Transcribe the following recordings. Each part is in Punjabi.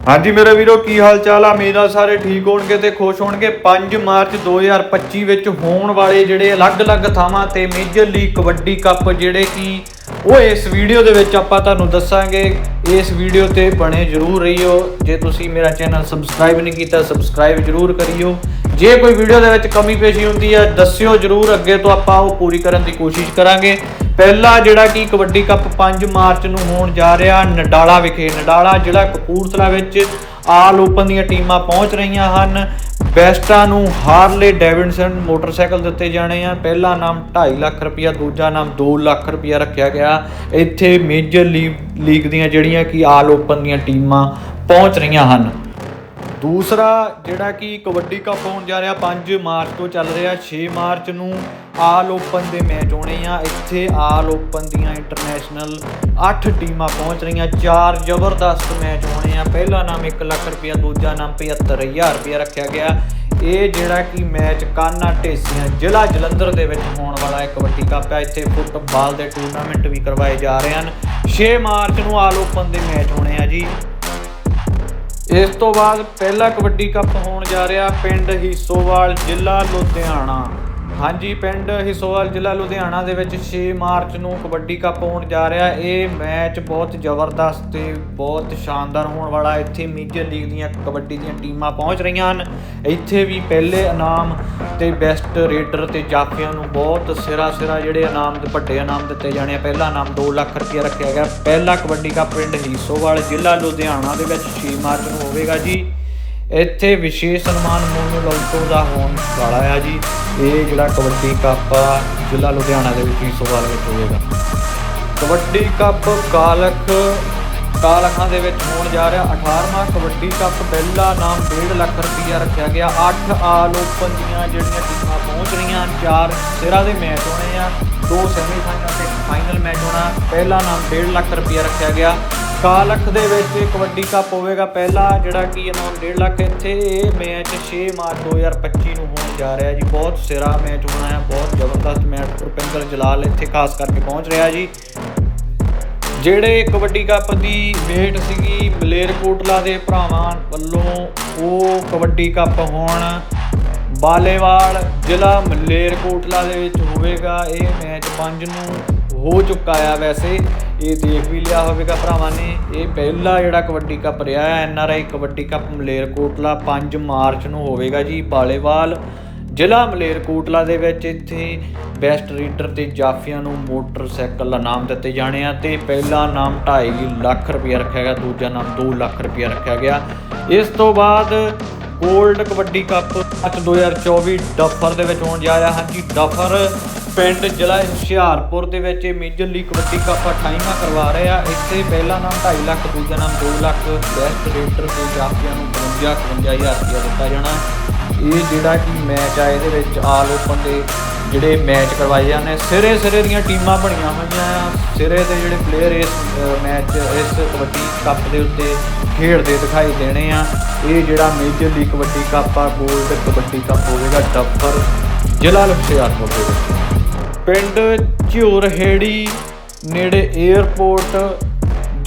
ਹਾਂਜੀ ਮੇਰੇ ਵੀਰੋ, ਕੀ ਹਾਲ ਚਾਲ ਆ? ਉਮੀਦ ਆ ਸਾਰੇ ਠੀਕ ਹੋਣਗੇ ਤੇ ਖੁਸ਼ ਹੋਣਗੇ। 5 ਮਾਰਚ 2025 ਵਿੱਚ ਹੋਣ ਵਾਲੇ ਜਿਹੜੇ ਅਲੱਗ-ਅਲੱਗ ਥਾਵਾਂ ਤੇ ਮੇਜਰ ਲੀਗ ਕਬੱਡੀ ਕੱਪ ਜਿਹੜੇ ਕਿ ਉਹ ਇਸ ਵੀਡੀਓ ਦੇ ਵਿੱਚ ਆਪਾਂ ਤੁਹਾਨੂੰ ਦੱਸਾਂਗੇ। ਇਸ ਵੀਡੀਓ ਤੇ ਬਣੇ ਜਰੂਰ ਰਹੀਓ। ਜੇ ਤੁਸੀਂ ਮੇਰਾ ਚੈਨਲ ਸਬਸਕ੍ਰਾਈਬ ਨਹੀਂ ਕੀਤਾ, ਸਬਸਕ੍ਰਾਈਬ ਜਰੂਰ ਕਰਿਓ। ਜੇ ਕੋਈ ਵੀਡੀਓ ਦੇ ਵਿੱਚ ਕਮੀ ਪੇਸ਼ੀ ਹੁੰਦੀ ਹੈ, ਦੱਸਿਓ ਜਰੂਰ। ਅੱਗੇ ਤੋਂ ਆਪਾਂ ਉਹ ਪੂਰੀ ਕਰਨ ਦੀ ਕੋਸ਼ਿਸ਼ ਕਰਾਂਗੇ। ਪਹਿਲਾ ਜਿਹੜਾ ਕਿ ਕਬੱਡੀ ਕੱਪ 5 ਮਾਰਚ ਨੂੰ ਹੋਣ ਜਾ ਰਿਹਾ, ਨਡਾਲਾ ਵਿਖੇ। ਨਡਾਲਾ ਜਿਹੜਾ ਕਪੂਰਥਲਾ ਵਿੱਚ ਆਲ ਓਪਨ ਦੀਆਂ ਟੀਮਾਂ ਪਹੁੰਚ ਰਹੀਆਂ ਹਨ। ਬੈਸਟਾਂ ਨੂੰ ਹਾਰਲੇ ਡੇਵਿਡਸਨ ਮੋਟਰਸਾਈਕਲ ਦਿੱਤੇ ਜਾਣੇ ਆ। ਪਹਿਲਾ ਨਾਮ 2.5 ਲੱਖ ਰੁਪਇਆ ਦੂਜਾ ਨਾਮ 2 ਲੱਖ ਰੁਪਇਆ ਰੱਖਿਆ ਗਿਆ। ਇੱਥੇ ਮੇਜਰ ਲੀਗ ਲੀਗ ਦੀਆਂ ਜਿਹੜੀਆਂ ਕਿ ਆਲ ਓਪਨ ਦੀਆਂ ਟੀਮਾਂ ਪਹੁੰਚ ਰਹੀਆਂ ਹਨ। ਦੂਸਰਾ ਜਿਹੜਾ ਕਿ ਕਬੱਡੀ ਕੱਪ ਹੋਣ ਜਾ ਰਿਹਾ 5 ਮਾਰਚ ਤੋਂ ਚੱਲ ਰਿਹਾ 6 ਮਾਰਚ ਨੂੰ ਆਲ ਓਪਨ ਦੇ ਮੈਚ ਹੋਣੇ ਆ। ਇੱਥੇ ਆਲ ਓਪਨ ਦੀਆਂ ਇੰਟਰਨੈਸ਼ਨਲ 8 ਟੀਮਾਂ ਪਹੁੰਚ ਰਹੀਆਂ, ਚਾਰ ਜ਼ਬਰਦਸਤ ਮੈਚ ਹੋਣੇ ਆ। ਪਹਿਲਾ ਨਾਮ 1 ਲੱਖ ਰੁਪਇਆ ਦੂਜਾ ਨਾਮ 75000 ਰੁਪਇਆ ਰੱਖਿਆ ਗਿਆ। ਇਹ ਜਿਹੜਾ ਕਿ ਮੈਚ ਕਾਨਾ ਢੇਸੀਆਂ ਜ਼ਿਲ੍ਹਾ ਜਲੰਧਰ ਦੇ ਵਿੱਚ ਹੋਣ ਵਾਲਾ ਇੱਕ ਕਬੱਡੀ ਕੱਪ ਹੈ ਇੱਥੇ ਫੁੱਟਬਾਲ ਦੇ ਟੂਰਨਾਮੈਂਟ ਵੀ ਕਰਵਾਏ ਜਾ ਰਹੇ ਹਨ। 6 ਮਾਰਚ ਨੂੰ ਆਲ ਓਪਨ ਦੇ ਮੈਚ ਹੋਣੇ ਆ ਜੀ। ਇਸ ਤੋਂ ਬਾਅਦ ਪਹਿਲਾ ਕਬੱਡੀ ਕੱਪ ਹੋਣ ਜਾ ਰਿਹਾ ਪਿੰਡ ਹੀਸੋਵਾਲ ਜ਼ਿਲ੍ਹਾ ਲੁਧਿਆਣਾ। ਹਾਂਜੀ, ਪਿੰਡ ਹੀਸੋਵਾਲ ਜ਼ਿਲ੍ਹਾ ਲੁਧਿਆਣਾ ਦੇ ਵਿੱਚ 6 ਮਾਰਚ ਨੂੰ ਕਬੱਡੀ ਕੱਪ ਹੋਣ ਜਾ ਰਿਹਾ। ਇਹ ਮੈਚ ਬਹੁਤ ਜ਼ਬਰਦਸਤ ਤੇ ਬਹੁਤ ਸ਼ਾਨਦਾਰ ਹੋਣ ਵਾਲਾ ਇੱਥੇ ਮੇਜਰ ਲੀਗ ਦੀਆਂ ਕਬੱਡੀ ਦੀਆਂ ਟੀਮਾਂ ਪਹੁੰਚ ਰਹੀਆਂ ਹਨ। ਇੱਥੇ ਵੀ ਪਹਿਲੇ ਇਨਾਮ ਤੇ ਬੈਸਟ ਰੇਡਰ ਤੇ ਜਾਫੀਆਂ ਨੂੰ ਬਹੁਤ ਸਿਰਾ ਸਿਰਾ ਜਿਹੜੇ ਇਨਾਮ ਦੇ ਵੱਡੇ ਇਨਾਮ ਦਿੱਤੇ ਜਾਣੇ ਆ। ਪਹਿਲਾ ਇਨਾਮ 2 ਲੱਖ ਰੁਪਏ ਰੱਖਿਆ ਗਿਆ। ਪਹਿਲਾ ਕਬੱਡੀ ਕੱਪ ਪਿੰਡ ਹੀਸੋਵਾਲ ਜ਼ਿਲ੍ਹਾ ਲੁਧਿਆਣਾ ਦੇ ਵਿੱਚ 6 ਮਾਰਚ ਨੂੰ ਹੋਵੇਗਾ ਜੀ। ਇੱਥੇ ਵਿਸ਼ੇਸ਼ ਸਨਮਾਨ ਮੋਨੂ ਲੌਟੋ ਦਾ ਹੋਣ ਵਾਲਾ ਆ ਜੀ। ਇਹ ਜਿਹੜਾ ਕਬੱਡੀ ਕੱਪ ਆ, ਜ਼ਿਲ੍ਹਾ ਲੁਧਿਆਣਾ ਦੇ ਵਿੱਚ ਹੀਸੋਵਾਲ ਵਿੱਚ ਹੋਵੇਗਾ। ਕਬੱਡੀ ਕੱਪ ਕਾਲਕ ਕਾਲਖਾਂ ਦੇ ਵਿੱਚ ਹੋਣ ਜਾ ਰਿਹਾ 18ਵਾਂ ਕਬੱਡੀ ਕੱਪ, ਪਹਿਲਾ ਨਾਮ 1.5 ਲੱਖ ਰੁਪਈਆ ਰੱਖਿਆ ਗਿਆ। 8 ਆਲ ਓਪਨ ਦੀਆਂ ਜਿਹੜੀਆਂ ਟੀਮਾਂ ਪਹੁੰਚ ਰਹੀਆਂ ਹਨ ਚਾਰ ਸਿਰਾਂ ਦੇ ਮੈਚ ਹੋਣੇ ਆ, ਦੋ ਸੈਮੀਫਾਈਨਲ ਤੇ ਫਾਈਨਲ ਮੈਚ ਹੋਣਾ, ਪਹਿਲਾ ਨਾਮ 1.5 ਲੱਖ ਰੁਪਈਆ ਰੱਖਿਆ ਗਿਆ। ਕਾਲਖ ਦੇ ਵਿੱਚ ਕਬੱਡੀ ਕੱਪ ਹੋਵੇਗਾ, ਪਹਿਲਾ ਜਿਹੜਾ ਕਿ ਇਨਾਮ 1.5 ਲੱਖ, ਇੱਥੇ ਇਹ ਮੈਚ 6 ਮਾਰਚ 2025 ਨੂੰ ਹੋਣ ਜਾ ਰਿਹਾ ਜੀ। ਬਹੁਤ ਸਿਰਾ ਮੈਚ ਹੋਣਾ ਹੈ, ਬਹੁਤ ਜ਼ਬਰਦਸਤ ਮੈਚ, ਰੁਪਿੰਦਰ ਜਲਾਲ ਇੱਥੇ ਖਾਸ ਕਰਕੇ ਪਹੁੰਚ ਰਿਹਾ ਜੀ। ਜਿਹੜੇ ਕਬੱਡੀ ਕੱਪ ਦੀ ਵੇਟ ਸੀਗੀ ਮਲੇਰਕੋਟਲਾ ਦੇ ਭਰਾਵਾਂ ਵੱਲੋਂ ਉਹ ਕਬੱਡੀ ਕੱਪ ਹੁਣ। ਬਾਲੇਵਾਲ ਜ਼ਿਲ੍ਹਾ ਮਲੇਰਕੋਟਲਾ ਦੇ ਵਿੱਚ ਹੋਵੇਗਾ। ਇਹ ਮੈਚ 5 ਨੂੰ ਹੋ ਚੁੱਕਾ ਆ ਵੈਸੇ। ਇਹ ਦੇਖ ਵੀ ਲਿਆ ਹੋਵੇਗਾ ਭਰਾਵਾਂ ਨੇ। ਇਹ ਪਹਿਲਾ ਜਿਹੜਾ ਕਬੱਡੀ ਕੱਪ ਰਿਹਾ ਹੈ, N R I kabaddi cup Malerkotla 5 March ਨੂੰ ਹੋਵੇਗਾ ਜੀ। ਬਾਲੇਵਾਲ ਜ਼ਿਲ੍ਹਾ ਮਲੇਰਕੋਟਲਾ ਦੇ ਵਿੱਚ ਇੱਥੇ ਬੈਸਟ ਰੀਡਰ ਤੇ ਜਾਫੀਆਂ ਨੂੰ ਮੋਟਰਸਾਈਕਲ ਇਨਾਮ ਦਿੱਤੇ ਜਾਣੇ ਆ ਤੇ ਪਹਿਲਾ ਨਾਮ 2.5 ਲੱਖ ਰੁਪਇਆ ਰੱਖਿਆ ਗਿਆ, ਦੂਜਾ ਨਾਮ 2 ਲੱਖ ਰੁਪਇਆ ਰੱਖਿਆ ਗਿਆ। ਇਸ ਤੋਂ ਬਾਅਦ 골ਡ ਕਬੱਡੀ ਕੱਪ ਅੱਜ 2024 ਡਫਰ ਦੇ ਵਿੱਚ ਹੋਣ ਜਾ ਰਿਹਾ ਹੈ। ਕਿ ਡਫਰ ਪਿੰਡ ਜ਼ਿਲ੍ਹਾ ਹੁਸ਼ਿਆਰਪੁਰ ਦੇ ਵਿੱਚ ਇਹ ਮੇਜਰ ਲੀਗ ਕਬੱਡੀ ਕੱਪ 28ਵਾਂ ਕਰਵਾ ਰਹੇ ਆ। ਇੱਥੇ ਪਹਿਲਾ ਨਾਮ 2.5 ਲੱਖ, ਦੂਜਾ ਨਾਮ 2 ਲੱਖ, ਬੈਸਟ ਰੇਡਰ ਤੇ ਜਾਫੀਆਂ ਨੂੰ 52 51000 ਰੁਪਇਆ ਦਿੱਤਾ ਜਾਣਾ। ਇਹ ਜਿਹੜਾ ਕਿ ਮੈਚ ਆ, ਇਹਦੇ ਵਿੱਚ ਆਲ ਓਪਨ ਦੇ ਜਿਹੜੇ ਮੈਚ ਕਰਵਾਏ ਜਾਂਦੇ ਸਿਰੇ ਸਿਰੇ ਦੀਆਂ ਟੀਮਾਂ ਬਣੀਆਂ ਹੋਈਆਂ ਆ। ਸਿਰੇ ਦੇ ਜਿਹੜੇ ਪਲੇਅਰ ਇਸ ਮੈਚ, ਇਸ ਕਬੱਡੀ ਕੱਪ ਦੇ ਉੱਤੇ ਖੇਡਦੇ ਦਿਖਾਈ ਦੇਣੇ ਆ। ਇਹ ਜਿਹੜਾ ਮੇਜਰ ਲੀਗ ਕਬੱਡੀ ਕੱਪ ਆ 골ਡ ਕਬੱਡੀ ਕੱਪ ਹੋਵੇਗਾ ਡੱਫਰ ਜ਼ਿਲ੍ਹਾ ਹੁਸ਼ਿਆਰਪੁਰ ਦੇ ਵਿੱਚ। ਪਿੰਡ ਝਿਉਰਹੇੜੀ ਨੇੜੇ 에ਅਰਪੋਰਟ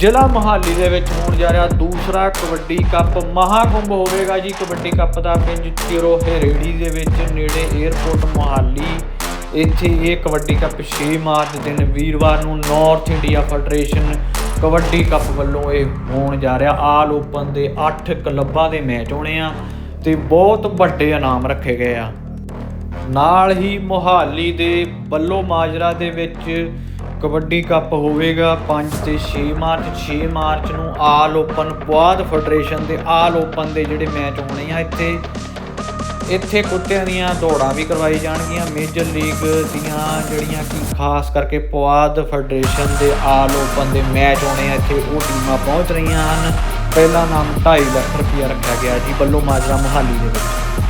ਜ਼ਿਲ੍ਹਾ ਮੋਹਾਲੀ ਦੇ ਵਿੱਚ ਹੋਣ ਜਾ ਰਿਹਾ ਦੂਸਰਾ ਕਬੱਡੀ ਕੱਪ। ਮਹਾਕੁੰਭ ਹੋਵੇਗਾ ਜੀ। ਕਬੱਡੀ ਕੱਪ ਦਾ ਪਿੰਜ ਪਿੰਡ ਝਿਉਰਹੇੜੀ ਦੇ ਵਿੱਚ ਨੇੜੇ 에ਅਰਪੋਰਟ ਮੋਹਾਲੀ। ਇੱਥੇ ਇਹ ਕਬੱਡੀ ਕੱਪ 6 ਮਾਰਚ ਦਿਨ ਵੀਰਵਾਰ ਨੂੰ north India federation kabaddi cup ਵੱਲੋਂ ਇਹ ਹੋਣ ਜਾ ਰਿਹਾ। ਆਲ ਓਪਨ ਦੇ 8 ਕਲੱਬਾਂ ਦੇ ਮੈਚ ਹੋਣੇ ਆ ਤੇ ਬਹੁਤ ਵੱਡੇ ਇਨਾਮ ਰੱਖੇ ਗਏ ਆ। ਨਾਲ ਹੀ ਮੋਹਾਲੀ ਦੇ ਬੱਲੋ ਮਾਜਰਾ ਦੇ ਵਿੱਚ ਕਬੱਡੀ ਕੱਪ ਹੋਵੇਗਾ 5 ਤੇ 6 ਮਾਰਚ 6 ਮਾਰਚ ਨੂੰ ਆਲ ਓਪਨ, ਪੁਆਧ ਫੈਡਰੇਸ਼ਨ ਦੇ ਆਲ ਓਪਨ ਦੇ ਜਿਹੜੇ ਮੈਚ ਹੋਣੇ ਆ ਇੱਥੇ। ਇੱਥੇ ਕੁੱਤਿਆਂ ਦੀਆਂ ਦੌੜਾਂ ਵੀ ਕਰਵਾਈ ਜਾਣਗੀਆਂ। ਮੇਜਰ ਲੀਗ ਦੀਆਂ ਜਿਹੜੀਆਂ ਕਿ ਖਾਸ ਕਰਕੇ ਪੁਆਧ ਫੈਡਰੇਸ਼ਨ ਦੇ ਆਲ ਓਪਨ ਦੇ ਮੈਚ ਹੋਣੇ ਆ, ਇੱਥੇ ਉਹ ਟੀਮਾਂ ਪਹੁੰਚ ਰਹੀਆਂ ਹਨ। ਪਹਿਲਾ ਨਾਮ 2.5 ਲੱਖ ਰੁਪਇਆ ਰੱਖਿਆ ਗਿਆ ਜੀ, ਬੱਲੋ ਮਾਜਰਾ ਮੋਹਾਲੀ ਦੇ ਵਿੱਚ।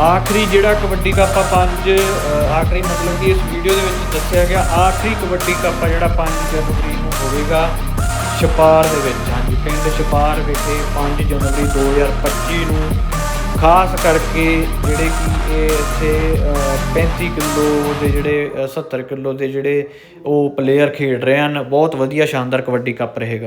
ਆਖਰੀ ਜਿਹੜਾ ਕਬੱਡੀ ਕੱਪ ਆ ਪੰਜ ਆਖਰੀ ਮਤਲਬ ਕਿ ਇਸ ਵੀਡੀਓ ਦੇ ਵਿੱਚ ਦੱਸਿਆ ਗਿਆ ਆਖਰੀ ਕਬੱਡੀ ਕੱਪ ਆ ਜਿਹੜਾ 5 ਜਨਵਰੀ ਨੂੰ ਹੋਵੇਗਾ ਛਪਾਰ ਦੇ ਵਿੱਚ। ਹਾਂਜੀ ਪਿੰਡ ਛਪਾਰ ਵਿਖੇ 5 ਜਨਵਰੀ 2025 ਨੂੰ ਖਾਸ ਕਰਕੇ ਜਿਹੜੇ ਕਿ ਇਹ ਇੱਥੇ ਅ, 35 ਕਿਲੋ ਦੇ ਜਿਹੜੇ ਅ, 70 ਕਿਲੋ ਦੇ ਜਿਹੜੇ ਉਹ ਪਲੇਅਰ ਖੇਡ ਰਹੇ ਹਨ ਬਹੁਤ ਵਧੀਆ ਸ਼ਾਨਦਾਰ ਕਬੱਡੀ ਕੱਪ ਰਹੇਗਾ।